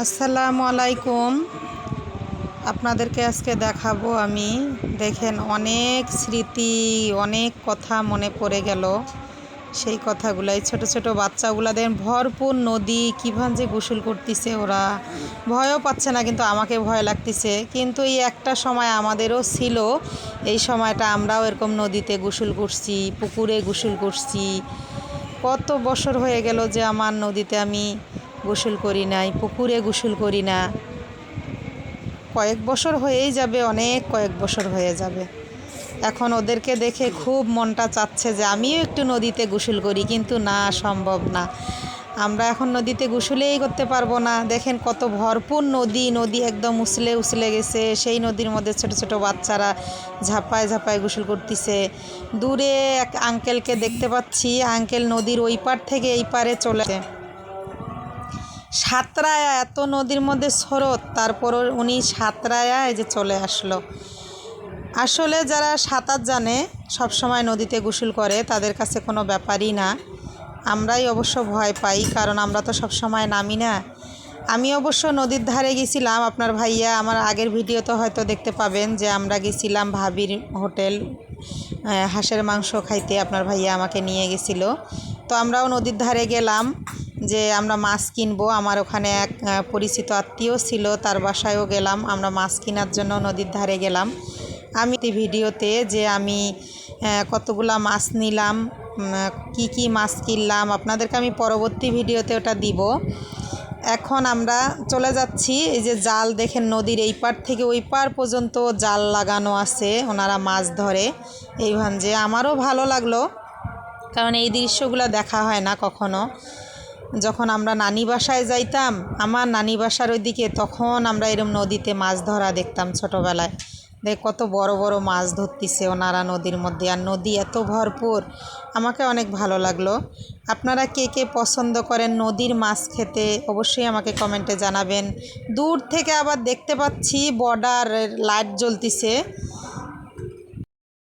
আসসালামু আলাইকুম। আপনাদেরকে আজকে দেখাবো আমি। দেখেন, অনেক স্মৃতি, অনেক কথা মনে পড়ে গেল। সেই কথাগুলাই ছোট ছোট বাচ্চাগুলা দেখেন ভরপুর নদী কীভাবে যে গোসল করতেছে ওরা। ভয়ও পাচ্ছে না, কিন্তু আমাকে ভয় লাগতেছে। কিন্তু এই একটা সময় আমাদেরও ছিল। এই সময়টা আমরাও এরকম নদীতে গোসল করছি, পুকুরে গোসল করছি। কত বছর হয়ে গেল যে আমার নদীতে আমি গোসল করি নাই, পুকুরে গোসল করি না। কয়েক বছর হয়েই যাবে, অনেক কয়েক বছর হয়ে যাবে। এখন ওদেরকে দেখে খুব মনটা চাচ্ছে যে আমিও একটু নদীতে গোসল করি, কিন্তু না, সম্ভব না। আমরা এখন নদীতে গোসলেই করতে পারব না। দেখেন কত ভরপুর নদী নদী একদম উছলে উছলে গেছে। সেই নদীর মধ্যে ছোট ছোট বাচ্চারা ঝাপায় ঝাপায় গোসল করতেছে। দূরে এক আঙ্কেলকে দেখতে পাচ্ছি আঙ্কেল নদীর ওই পার থেকে এই পারে চলে সাঁতরায়া, এত নদীর মধ্যে স্রোত তারপরও উনি সাঁতরায়া যে চলে আসলো। আসলে যারা সাঁতার জানে, সব সময় নদীতে গোসল করে, তাদের কাছে কোনো ব্যাপারই না। আমরাই অবশ্য ভয় পাই, কারণ আমরা তো সব সময় নামি না। আমি অবশ্য নদীর ধারে গেছিলাম, আপনার ভাইয়া আমার আগের ভিডিওতে হয়তো দেখতে পাবেন যে আমরা গেছিলাম ভাবির হোটেল হাঁসের মাংস খাইতে, আপনার ভাইয়া আমাকে নিয়ে গেছিল। তো আমরাও নদীর ধারে গেলাম। যে আমরা মাছ কিনবো। আমার ওখানে এক পরিচিত আত্মীয় ছিল, তার বাসায়ও গেলাম। আমরা মাছ কেনার জন্য নদীর ধারে গেলাম। আমি ভিডিওতে যে আমি কতগুলা মাছ নিলাম কি কি মাছ কিনলাম, আপনাদেরকে আমি পরবর্তী ভিডিওতে ওটা দিব। এখন আমরা চলে যাচ্ছি, এই যে জাল দেখেন নদীর এই পার থেকে ওই পার পর্যন্ত জাল লাগানো আছে, ওনারা মাছ ধরে। এই ভাঞ্জে আমারও ভালো লাগল, কারণ এই দৃশ্যগুলো দেখা হয় না কখনো। যখন আমরা নানি বাসায় যাইতাম, আমার নানি বাসার ওইদিকে তখন আমরা এরম নদীতে মাছ ধরা দেখতাম ছোটোবেলায়। দেখ, কত বড় বড় মাছ ধরতিছে ওনারা নদীর মধ্যে। আর নদী এত ভরপুর, আমাকে অনেক ভালো লাগল। আপনারা কে কে পছন্দ করেন নদীর মাছ খেতে, অবশ্যই আমাকে কমেন্টে জানাবেন। দূর থেকে আবার দেখতে পাচ্ছি বর্ডার লাইট জ্বলতিছে।